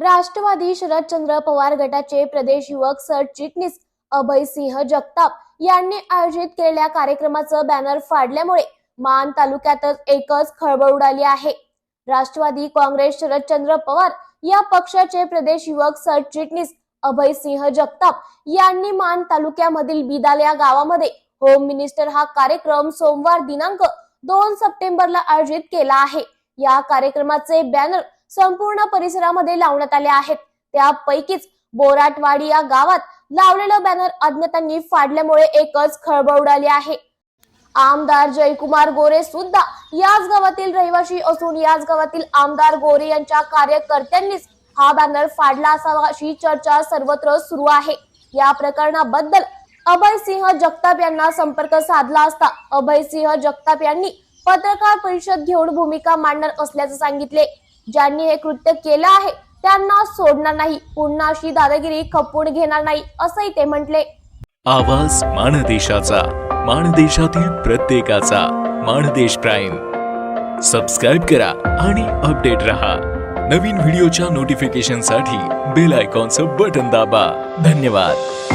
राष्ट्रवादी शरदचंद्र पवार गटाचे प्रदेश युवक सरचिटणीस अभय सिंह जगताप यांनी आयोजित केलेल्या कार्यक्रमाचं बॅनर फाडल्यामुळे मान तालुक्यातच एकच खळबळ उडाली आहे. राष्ट्रवादी काँग्रेस शरदचंद्र पवार या पक्षाचे प्रदेश युवक सरचिटणीस अभय सिंह जगताप यांनी मान तालुक्यामधील बिदाल या गावामध्ये होम मिनिस्टर हा कार्यक्रम सोमवार दिनांक दोन सप्टेंबरला आयोजित केला आहे. या कार्यक्रमाचे बॅनर संपूर्ण परिसरामध्ये लावण्यात आले आहेत. त्यापैकीच बोराटवाडी या गावात लावलेलं बॅनर अज्ञातांनी फाडल्यामुळे एकच खळबळ उडाली आहे. आमदार जयकुमार गोरे सुद्धा याच गावातील रहिवासी असून याच गावातील आमदार गोरे यांच्या कार्यकर्त्यांनीच हा बॅनर फाडला असावा अशी चर्चा सर्वत्र सुरू आहे. या प्रकरणाबद्दल अभय सिंह जगताप यांना संपर्क साधला असता अभय सिंह जगताप यांनी पत्रकार परिषद घेऊन भूमिका मांडणार असल्याचं सांगितले. ज्यांनी हे कृत्य केलं आहे त्यांना सोडणार नाही. पुन्हा अशी दादागिरी खपवून घेणार नाही असंही ते म्हटले. आवाज माणदेशाचा माणदेशातील प्रत्येकाचा माणदेश प्राईम. सबस्क्राईब करा आणि अपडेट रहा. नवीन व्हिडिओच्या नोटिफिकेशनसाठी बेल आयकॉनचं बटन दाबा. धन्यवाद.